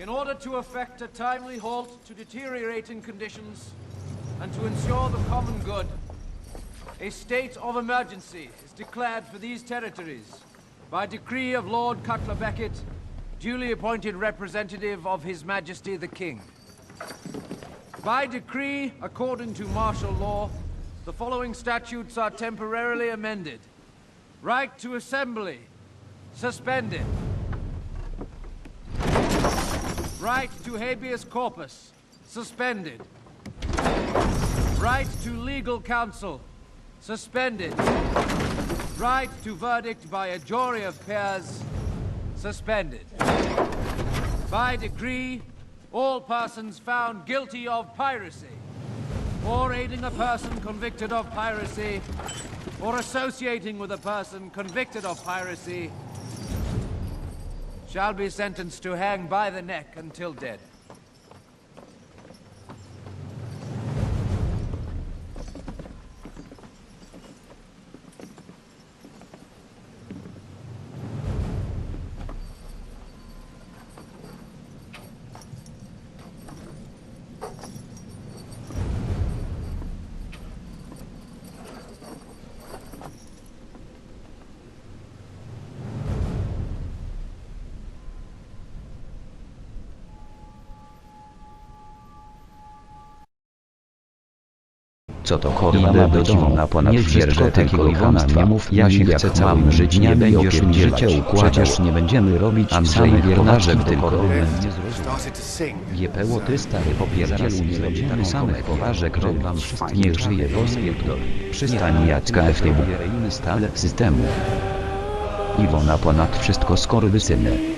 In order to effect a timely halt to deteriorating conditions and to ensure the common good, a state of emergency is declared for these territories by decree of Lord Cutler Beckett, duly appointed representative of His Majesty the King. By decree, according to martial law, the following statutes are temporarily amended. Right to assembly, suspended. Right to habeas corpus, suspended. Right to legal counsel, suspended. Right to verdict by a jury of peers, suspended. By decree, all persons found guilty of piracy, or aiding a person convicted of piracy, or associating with a person convicted of piracy, shall be sentenced to hang by the neck until dead. Co to korma ma być Iwona ponad wszystko takiego Iwona nie mów ja się chcę całym żyć nie będziesz mi życie układał Przecież nie będziemy robić Andrzej Wiernarzek tylko nie. Giepeło ty stary popierdzielu nie będziemy samych poważek że wam niech żyje rozpierdol Przystań Jacka F. stale systemu Iwona ponad wszystko skorwysyny